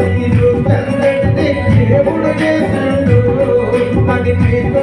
నీరు చల్లటి దేవుడు చేసిండు అది క్రీస్తు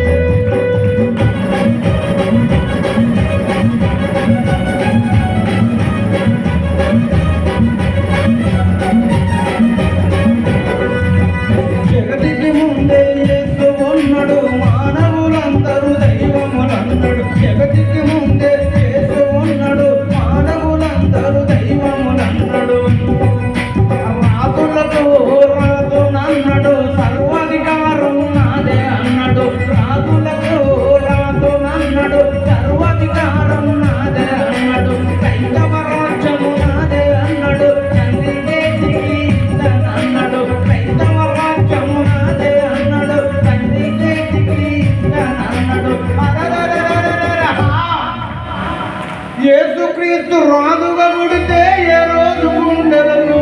పుట్టెత్తు రాదుగా పుడితే ఏ రోజు ఉండదు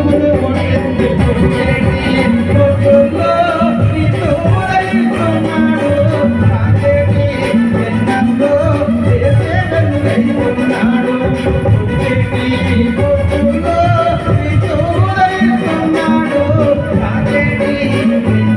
Thank you.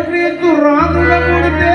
sangre en tu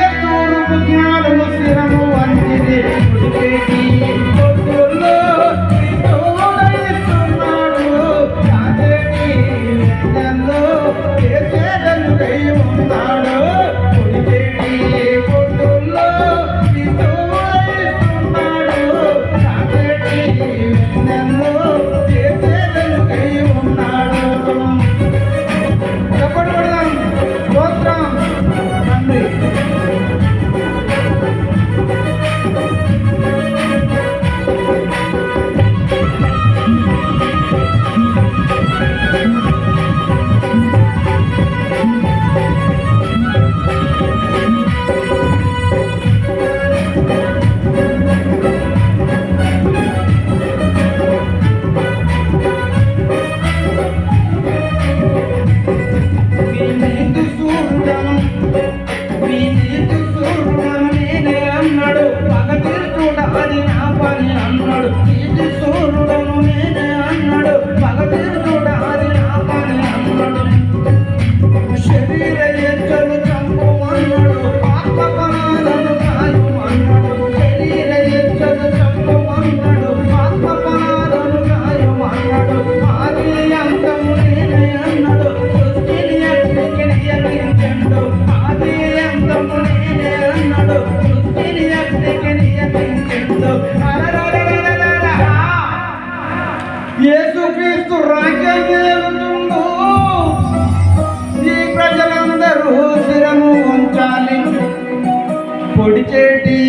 Podicheti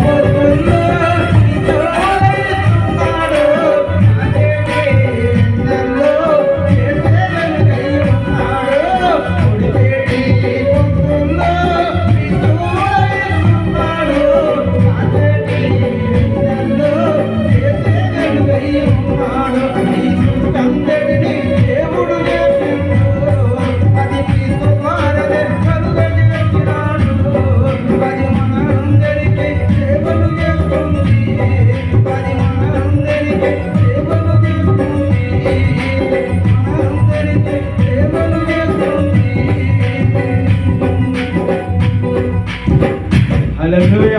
పొద్దు